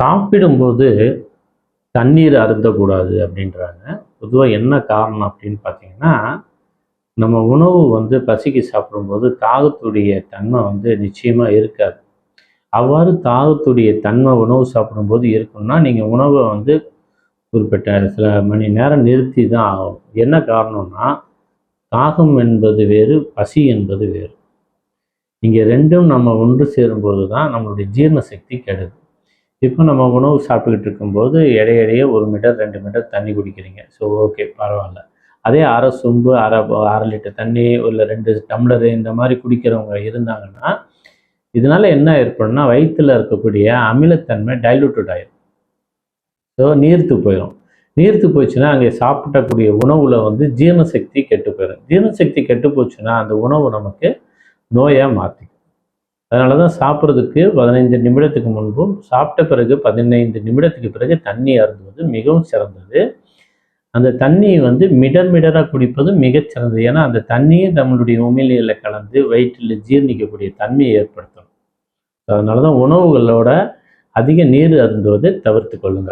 சாப்பிடும்போது தண்ணீர் அருந்தக்கூடாது அப்படின்றாங்க. பொதுவாக என்ன காரணம் அப்படின்னு பார்த்தீங்கன்னா நம்ம உணவு வந்து பசிக்கு சாப்பிடும்போது தாகத்துடைய தன்மை வந்து நிச்சயமாக இருக்காது. அவ்வாறு தாகத்துடைய தன்மை உணவு சாப்பிடும்போது இருக்குன்னா நீங்கள் உணவை வந்து குறிப்பிட்ட சில மணி நேரம் நிறுத்தி தான் ஆகும் என்ன காரணம்னா தாகம் என்பது வேறு பசி என்பது வேறு. இங்கே ரெண்டும் நம்ம ஒன்று சேரும்போது தான் நம்மளுடைய ஜீரண சக்தி கெடுது. இப்போ நம்ம உணவு சாப்பிட்டுக்கிட்டு இருக்கும்போது இடையிடையே ஒரு மீட்டர் ரெண்டு மீட்டர் தண்ணி குடிக்கிறீங்க. ஸோ ஓகே பரவாயில்ல. அதே அரை சொம்பு அரை அரை லிட்டர் தண்ணி இல்லை ரெண்டு டம்ளரு இந்த மாதிரி குடிக்கிறவங்க இருந்தாங்கன்னா இதனால என்ன ஏற்படும்னா வயிற்றில் இருக்கக்கூடிய அமிலத்தன்மை டைலூட்டட் ஆயிடும் ஸோ நீர்த்து போயிடும் நீர்த்து போச்சுன்னா அங்கே சாப்பிடக்கூடிய உணவில் வந்து ஜீரண சக்தி கெட்டு போயிடும் ஜீர்ணசக்தி கெட்டு போச்சுன்னா அந்த உணவு நமக்கு நோயாக மாற்றிக்கும் அதனால தான் சாப்பிட்றதுக்கு பதினைந்து நிமிடத்துக்கு முன்பும் சாப்பிட்ட பிறகு பதினைந்து நிமிடத்துக்கு பிறகு தண்ணி அருந்துவது மிகவும் சிறந்தது. அந்த தண்ணியை வந்து மிடர் மிடராக குடிப்பது மிகச் சிறந்தது. ஏன்னா அந்த தண்ணியை நம்மளுடைய உமிழ்நீரில் கலந்து வயிற்றில் ஜீர்ணிக்கக்கூடிய தன்மையை ஏற்படுத்தணும் அதனால தான் உணவுகளோட அதிக நீர் அருந்துவதை தவிர்த்து கொள்ளுங்கள்.